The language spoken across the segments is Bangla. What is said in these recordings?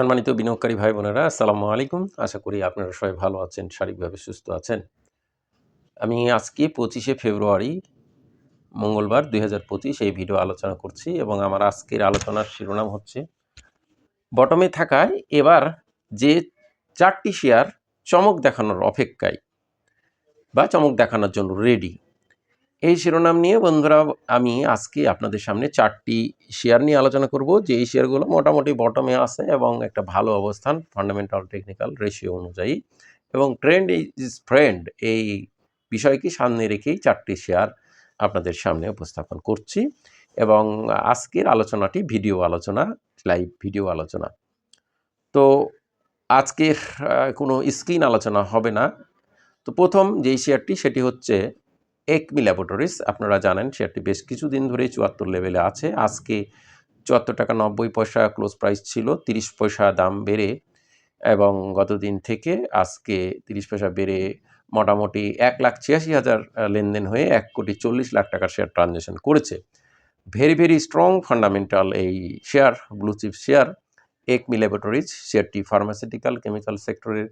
সম্মানিত বিনিয়োগকারী ভাই বোনেরা, আসসালামু আলাইকুম। আশা করি আপনারা সবাই ভালো আছেন, শারীরিকভাবে সুস্থ আছেন। আমি আজকে পঁচিশে ফেব্রুয়ারি, মঙ্গলবার দুই হাজার পঁচিশ এই ভিডিও আলোচনা করছি এবং আমার আজকের আলোচনার শিরোনাম হচ্ছে, বটমে থাকায় এবার যে চারটি শেয়ার চমক দেখানোর অপেক্ষায় বা চমক দেখানোর জন্য রেডি এই শিরোনাম নিয়ে বন্ধুরা, আমি আজকে আপনাদের সামনে চারটি শেয়ার নিয়ে আলোচনা করব। যে এই শেয়ারগুলো মোটামুটি বটমে আছে এবং একটা ভালো অবস্থান ফান্ডামেন্টাল টেকনিক্যাল রেশিও অনুযায়ী এবং ট্রেন্ড ইজ ফ্রেন্ড এই বিষয়কে সামনে রেখেই চারটি শেয়ার আপনাদের সামনে উপস্থাপন করছি এবং আজকের আলোচনাটি ভিডিও আলোচনা লাইভ ভিডিও আলোচনা। তো আজকের কোনো স্ক্রিন আলোচনা হবে না। তো প্রথম যেই শেয়ারটি সেটি হচ্ছে একমি ল্যাবরেটরিজ, আপনারা জানেন শেয়ারটি বেশ কিছুদিন ধরেই চুয়াত্তর লেভেলে আছে। আজকে চুয়াত্তর টাকা নব্বই পয়সা ক্লোজ প্রাইস ছিল, তিরিশ পয়সা দাম বেড়ে এবং গতদিন থেকে আজকে তিরিশ পয়সা বেড়ে মোটামুটি এক লাখ ছিয়াশি হাজার লেনদেন হয়ে এক কোটি চল্লিশ লাখ টাকার শেয়ার ট্রানজ্যাকশন করেছে। ভেরি ভেরি স্ট্রং ফান্ডামেন্টাল এই share, blue chip share, ACME laboratories, শেয়ারটি pharmaceutical, chemical sector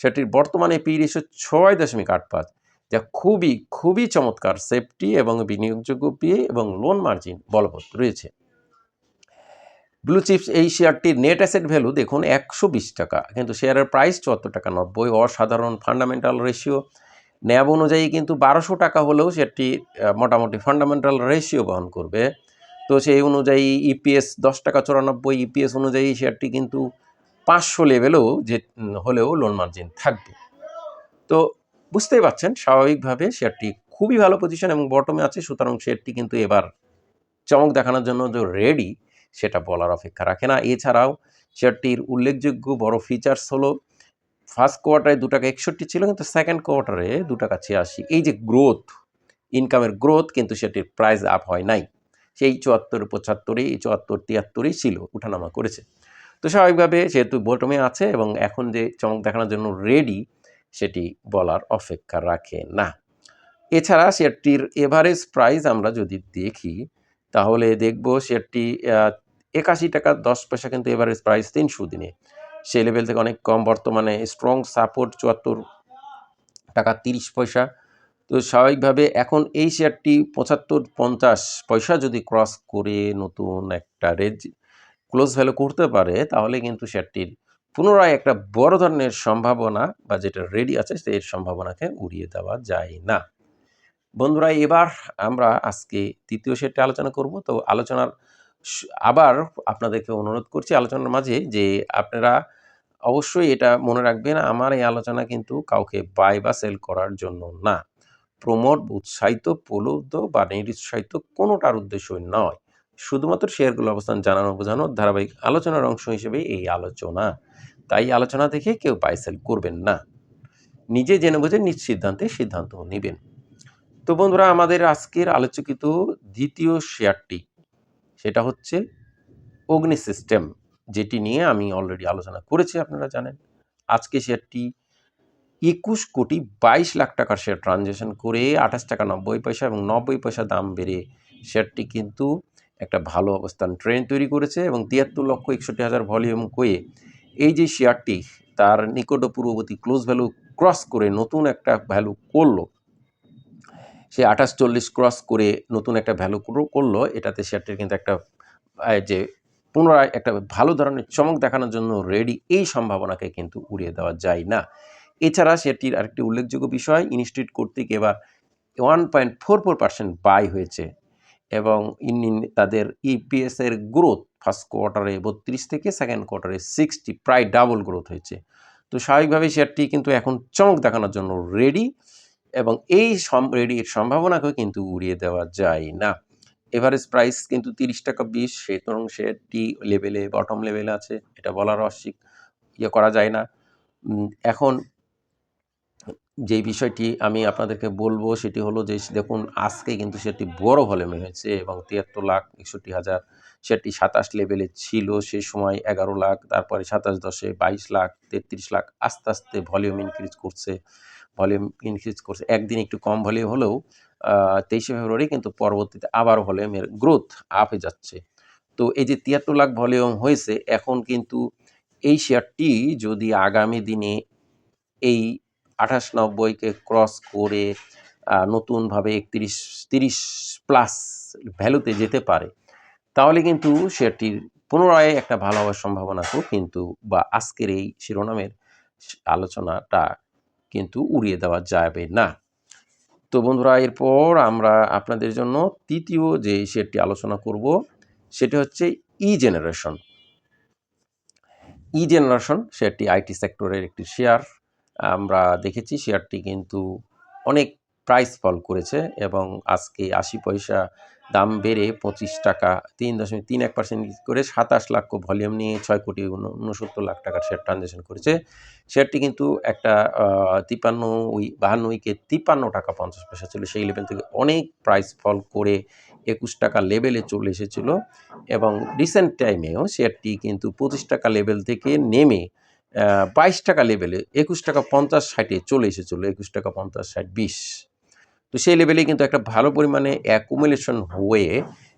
সেটির বর্তমানে পি রেশো ছয় দশমিক আট পাঁচ। যা খুবই খুবই চমৎকার সেফটি এবং বিনিয়োগযোগ্য পি এবং লোন মার্জিন বলবৎ রয়েছে। ব্লু চিপস এই শেয়ারটির নেট অ্যাসেট ভ্যালু দেখুন একশো বিশ টাকা, কিন্তু শেয়ারের প্রাইস চুয়াত্তর টাকা, নব্বই, অসাধারণ ফান্ডামেন্টাল রেশিও ন্যাব অনুযায়ী কিন্তু বারোশো টাকা হলেও সেটি মোটামুটি ফান্ডামেন্টাল রেশিও বহন করবে। তো সেই অনুযায়ী ইপিএস দশ টাকা চুরানব্বই ইপিএস অনুযায়ী শেয়ারটি কিন্তু পাঁচশো লেভেলেও যে হলেও লোন মার্জিন থাকবে। তো বুঝতেই পারছেন, স্বাভাবিকভাবে শেয়ারটি খুবই ভালো পজিশন এবং বটমে আছে, সুতরাং শেয়ারটি কিন্তু এবার চমক দেখানোর জন্য যে রেডি সেটা বলার অপেক্ষা রাখে না। এছাড়াও শেয়ারটির উল্লেখযোগ্য বড় ফিচার্স হলো ফার্স্ট কোয়ার্টারে দু টাকা একষট্টি ছিল, কিন্তু সেকেন্ড কোয়ার্টারে দু টাকা ছিয়াশি। এই যে গ্রোথ ইনকামের গ্রোথ কিন্তু সেটির প্রাইস আপ হয় নাই। সেই চুয়াত্তর পঁচাত্তরেই চুয়াত্তর তিয়াত্তরই ছিল, উঠানামা করেছে। তো স্বাভাবিকভাবে যেহেতু বটমে আছে এবং এখন যে চমক দেখানোর জন্য রেডি সেটি বলার অপেক্ষা রাখে না। এছাড়া শেয়ারটির এভারেজ প্রাইস আমরা যদি দেখি, তাহলে দেখব শেয়ারটি একাশি টাকা দশ পয়সা কিন্তু এভারেজ প্রাইস তিনশো দিনে। সেই লেভেল থেকে অনেক কম, বর্তমানে স্ট্রং সাপোর্ট চুয়াত্তর টাকা তিরিশ পয়সা। তো স্বাভাবিকভাবে এখন এই শেয়ারটি পঁচাত্তর পঞ্চাশ পয়সা যদি ক্রস করে নতুন একটা রেজ ক্লোজ ভ্যালু করতে পারে, তাহলে কিন্তু শেয়ারটির পুনরায় একটা বড় ধরনের সম্ভাবনা বা যেটা রেডি আছে সেই সম্ভাবনাকে উড়িয়ে দেওয়া যায় না। বন্ধুরা, এবার আমরা আজকে তৃতীয় সেটটা আলোচনা করব। তো আলোচনার আবার আপনাদেরকে অনুরোধ করছি আলোচনার মাঝে যে আপনারা অবশ্যই এটা মনে রাখবেন, আমার এই আলোচনা কিন্তু কাউকে বাই বা সেল করার জন্য না। প্রমোট উৎসাহিত প্রলুব্ধ বা নিরুৎসাহিত কোনোটার উদ্দেশ্য নয়। শুধুমাত্র শেয়ারগুলো অবস্থান জানানো বোঝানোর ধারাবাহিক আলোচনার অংশ হিসেবে এই আলোচনা। তাই আলোচনা দেখে কেউ বাই সেল করবেন না। নিজে জেনে বুঝে নিজ সিদ্ধান্তে সিদ্ধান্ত নেবেন। তো বন্ধুরা, আমাদের আজকের আলোচকিত দ্বিতীয় শেয়ারটি, সেটা হচ্ছে অগ্নি সিস্টেম, যেটি নিয়ে আমি অলরেডি আলোচনা করেছি, আপনারা জানেন। আজকে শেয়ারটি একুশ কোটি বাইশ লাখ টাকার শেয়ার ট্রানজ্যাকশন করে আঠাশ টাকা নব্বই পয়সা এবং নব্বই পয়সা দাম বেড়ে শেয়ারটি কিন্তু একটা ভালো অবস্থান ট্রেন তৈরি করেছে এবং তিয়াত্তর লক্ষ একষট্টি হাজার ভলিউম কয়ে এই যে শেয়ারটি তার নিকট পূর্ববর্তী ক্লোজ ভ্যালু ক্রস করে নতুন একটা ভ্যালু করল সে আঠাশ চল্লিশ ক্রস করে নতুন একটা ভ্যালু করল এটাতে শেয়ারটির কিন্তু একটা যে পুনরায় একটা ভালো ধরনের চমক দেখানোর জন্য রেডি এই সম্ভাবনাকে কিন্তু উড়িয়ে দেওয়া যায় না। এছাড়া সেটির আরেকটি উল্লেখযোগ্য বিষয় ইনস্টিটিউট কর্তৃক এবার one point four four percent buy হয়েছে। এবং ইন তাদের ইপিএস এর গ্রোথ ফার্স্ট কোয়ার্টারে বত্রিশ থেকে সেকেন্ড কোয়ার্টারে সিক্সটি প্রায় ডাবল গ্রোথ হয়েছে। তো স্বাভাবিকভাবে শেয়ারটি কিন্তু এখন চমক দেখানোর জন্য রেডি এবং এই রেডির সম্ভাবনাকেও কিন্তু উড়িয়ে দেওয়া যায় না। এভারেজ প্রাইস কিন্তু তিরিশ টাকা বিশ সুতরাং শেয়ারটি লেভেলে বটম লেভেলে আছে, এটা বলার অস্বীক ইয়ে করা যায় না। এখন যেই বিষয়টি আমি আপনাদেরকে বলব সেটি হলো যে, দেখুন, আজকে কিন্তু সেটি বড় ভলিউমে হয়েছে এবং তিয়াত্তর লাখ একষট্টি হাজার সেটি সাতাশ লেভেলে ছিল সে সময়, এগারো লাখ, তারপরে সাতাশ দশে বাইশ লাখ, তেত্রিশ লাখ, আস্তে আস্তে ভলিউম ইনক্রিজ করছে, ভলিউম ইনক্রিজ করছে। একদিন একটু কম ভলিউম হলেও তেইশে ফেব্রুয়ারি কিন্তু পরবর্তীতে আবার ভলিউমের গ্রোথ আপ হয়ে যাচ্ছে। তো এই যে তিয়াত্তর লাখ ভলিউম হয়েছে, এখন কিন্তু এই শেয়ারটি যদি আগামী দিনে এই আঠাশ নব্বইকে ক্রস করে নতুনভাবে একত্রিশ, তিরিশ প্লাস ভ্যালুতে যেতে পারে, তাহলে কিন্তু শেয়ারটির পুনরায় একটা ভালো হওয়ার সম্ভাবনা তো কিন্তু, বা আজকের এই শিরোনামের আলোচনাটা কিন্তু উড়িয়ে দেওয়া যাবে না। তো বন্ধুরা, এরপর আমরা আপনাদের জন্য তৃতীয় যে শেয়ারটি আলোচনা করব, সেটি হচ্ছে ই জেনারেশন ই জেনারেশন শেয়ারটি আইটি সেক্টরের একটি শেয়ার আমরা দেখেছি শেয়ারটি কিন্তু অনেক প্রাইস ফল করেছে এবং আজকে আশি পয়সা দাম বেড়ে পঁচিশ টাকা তিন দশমিক তিন এক পার্সেন্ট করে সাতাশ লাখ ভলিউম নিয়ে ছয় কোটি উন- উনসত্তর লাখ টাকার শেয়ার ট্রানজ্যাকশন করেছে। শেয়ারটি কিন্তু একটা তিপ্পান্ন উই বাহান্ন উইকে তিপ্পান্ন টাকা পঞ্চাশ পয়সা ছিল। সেই লেভেল থেকে অনেক প্রাইস ফল করে একুশ টাকা লেভেলে চলে এসেছিল এবং রিসেন্ট টাইমেও শেয়ারটি কিন্তু পঁচিশ টাকা লেভেল থেকে নেমে বাইশ টাকা লেভেলে একুশ টাকা পঞ্চাশ ষাটে চলে এসেছিল, একুশ টাকা পঞ্চাশ ষাট বিশ। তো সেই লেভেলে কিন্তু একটা ভালো পরিমাণে অ্যাকুমুলেশন হয়ে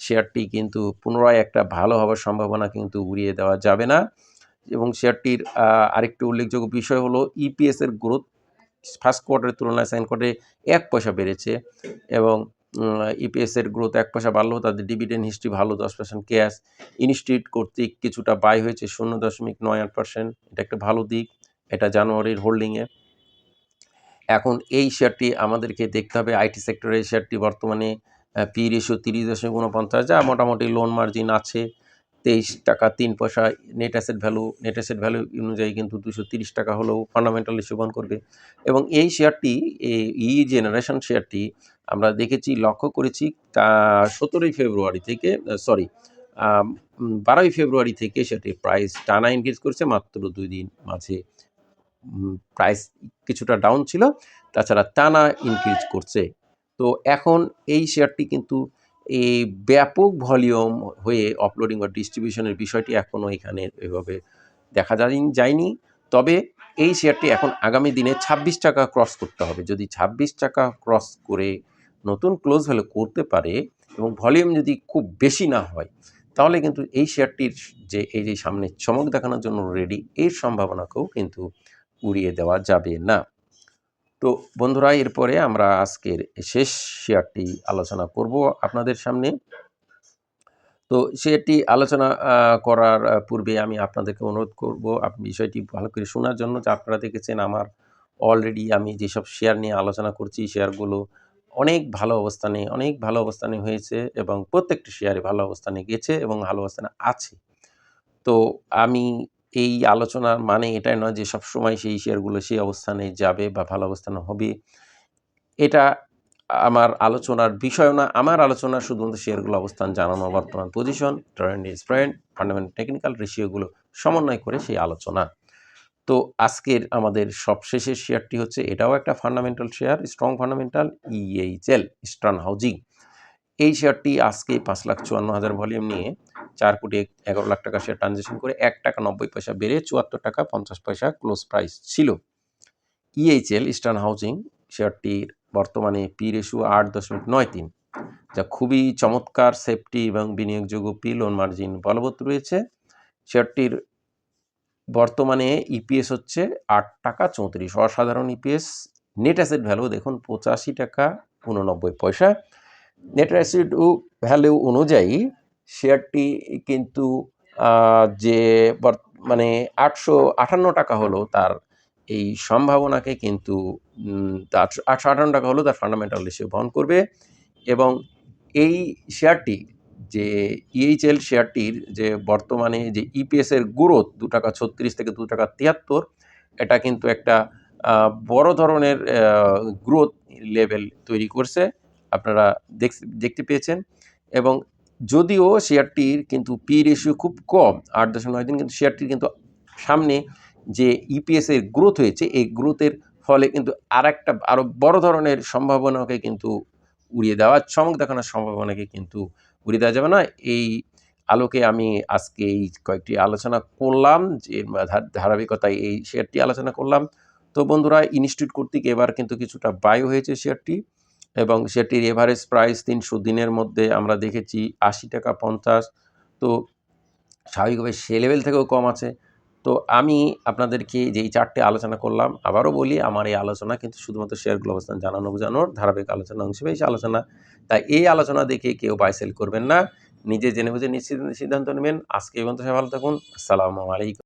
শেয়ারটি কিন্তু পুনরায় একটা ভালো হওয়ার সম্ভাবনা কিন্তু উড়িয়ে দেওয়া যাবে না। এবং শেয়ারটির আরেকটি উল্লেখযোগ্য বিষয় হলো ইপিএসের গ্রোথ ফার্স্ট কোয়ার্টারের তুলনায় সেকেন্ড কোয়ার্টারে এক পয়সা বেড়েছে এবং ইপিএস এর গ্রোথ এক পয়সা বাড়লেও তাদের ডিভিডেন্ড হিস্ট্রি ভালো, দশ পার্সেন্ট ক্যাশ ইনস্টিটিউট কর্তৃক কিছুটা বাই হয়েছে শূন্য দশমিক নয় আট পার্সেন্ট এটা একটা ভালো দিক, এটা জানুয়ারির হোল্ডিংয়ে এখন এই শেয়ারটি আমাদেরকে দেখতে হবে আইটি সেক্টরের শেয়ারটি বর্তমানে পি রেশিও তিরিশ দশমিক উনপঞ্চাশ যা মোটামুটি লোন মার্জিন আছে তেইশ টাকা, তিন পয়সা net asset value net asset value অনুযায়ী কিন্তু দুশো তিরিশ টাকা হলেও ফান্ডামেন্টাল বহন করবে। এবং এই শেয়ারটি ই জেনারেশন শেয়ারটি আমরা দেখেছি, লক্ষ্য করেছি, তা সতেরোই ফেব্রুয়ারি থেকে সরি বারোই ফেব্রুয়ারি থেকে সেটির প্রাইস টানা ইনক্রিজ করেছে, মাত্র দুই দিন মাঝে প্রাইস কিছুটা ডাউন ছিল, তাছাড়া টানা ইনক্রিজ করছে। তো এখন এই শেয়ারটি কিন্তু এই ব্যাপক ভলিউম হয়ে অপলোডিং বা ডিস্ট্রিবিউশনের বিষয়টি এখনও এখানে এভাবে দেখা যায় যায়নি। তবে এই শেয়ারটি এখন আগামী দিনে ছাব্বিশ টাকা ক্রস করতে হবে। যদি ছাব্বিশ টাকা ক্রস করে নতুন ক্লোজ ভ্যালু করতে পারে এবং ভলিউম যদি খুব বেশি না হয়, তাহলে কিন্তু এই শেয়ারটির যে এই যে সামনে চমক দেখানোর জন্য রেডি এর সম্ভাবনাকেও কিন্তু উড়িয়ে দেওয়া যাবে না। তো বন্ধুরা, এরপরে আমরা আজকের শেষ শেয়ারটি আলোচনা করব আপনাদের সামনে। তো সেটি আলোচনা করার পূর্বে আমি আপনাদেরকে অনুরোধ করব আপনি বিষয়টি ভালো করে শোনার জন্য যে আপনারা দেখেছেন আমার অলরেডি আমি যেসব শেয়ার নিয়ে আলোচনা করছি শেয়ারগুলো অনেক ভালো অবস্থানে, অনেক ভালো অবস্থানে হয়েছে এবং প্রত্যেকটি শেয়ারে ভালো অবস্থানে গেছে এবং ভালো অবস্থানে আছে। তো আমি এই আলোচনার মানে এটাই নয় যে সব সময় সেই শেয়ারগুলো সেই অবস্থানে যাবে বা ভালো অবস্থানে হবে। এটা আমার আলোচনার বিষয় না, আমার আলোচনা শুধুমাত্র শেয়ারগুলো অবস্থান জানানো, বর্তমান position trend spread fundamental technical রেশিওগুলো সমন্বয় করে সেই আলোচনা। তো আজকের আমাদের সবশেষের শেয়ারটি হচ্ছে এটাও একটা fundamental share strong fundamental EHL eastern housing এই শেয়ারটি আজকে পাঁচ লাখ চুয়ান্ন হাজার ভলিউম নিয়ে চার কোটি এগারো লাখ টাকা শেয়ার ট্রানজেকশন করে এক টাকা নব্বই পয়সা বেড়ে চুয়াত্তর টাকা পঞ্চাশ পয়সা ক্লোজ প্রাইস ছিল। ইএইচএল ইস্টার্ন হাউজিং শেয়ারটির বর্তমানে পি রেশিও আট দশমিক নয় তিন, যা খুবই চমৎকার সেফটি এবং বিনিয়োগযোগ্য পি লোন মার্জিন বলবৎ রয়েছে। শেয়ারটির বর্তমানে ইপিএস হচ্ছে আট টাকা চৌত্রিশ, অসাধারণ ইপিএস নেট অ্যাসেট ভ্যালু দেখুন পঁচাশি টাকা উননব্বই পয়সা। নেট অ্যাসেট ভ্যালু অনুযায়ী শেয়ারটি কিন্তু যে মানে আটশো আটান্ন টাকা হলো তার এই সম্ভাবনাকে কিন্তু আটশো আটান্ন টাকা হলো তার ফান্ডামেন্টাল রেশিও বহন করবে এবং এই শেয়ারটি যে ইএইচএল শেয়ারটির যে বর্তমানে যে ইপিএসের গ্রোথ দু টাকা ছত্রিশ থেকে দু টাকা তিয়াত্তর, এটা কিন্তু একটা বড় ধরনের গ্রোথ লেভেল তৈরি করছে। আপনারা দেখ- দেখতে পেয়েছেন। এবং যদিও শেয়ারটির কিন্তু পি রেশিও খুব কম, আট দশমিক নয় দিন, কিন্তু শেয়ারটির কিন্তু সামনে যে ইপিএসের গ্রোথ হয়েছে, এই গ্রোথের ফলে কিন্তু আর একটা আরও বড় ধরনের সম্ভাবনাকে কিন্তু উড়িয়ে দেওয়ার চমক দেখানোর সম্ভাবনাকে কিন্তু উড়িয়ে দেওয়া যাবে না। এই আলোকে আমি আজকে এই কয়েকটি আলোচনা করলাম, যে ধারাবাহিকতায় এই শেয়ারটি আলোচনা করলাম। তো বন্ধুরা ইনস্টিটিউট কর্তৃক এবার কিন্তু কিছুটা বায়ু হয়েছে শেয়ারটি। এবং সেটির এভারেজ প্রাইস তিনশো দিনের মধ্যে আমরা দেখেছি আশি টাকা পঞ্চাশ। তো স্বাভাবিকভাবে সে লেভেল থেকেও কম আছে। তো আমি আপনাদেরকে যেই চারটে আলোচনা করলাম, আবারও বলি, আমার এই আলোচনা কিন্তু শুধুমাত্র শেয়ারগুলো অবস্থান জানানো বোঝানোর ধারাবাহিক আলোচনা অংশ বেশি আলোচনা। তাই এই আলোচনা দেখে কেউ বাই সেল করবেন না। নিজে জেনে বুঝে নিশ্চিত সিদ্ধান্ত নেবেন। আজকে এই পর্যন্ত সবাই ভালো থাকুন। আসসালামু আলাইকুম।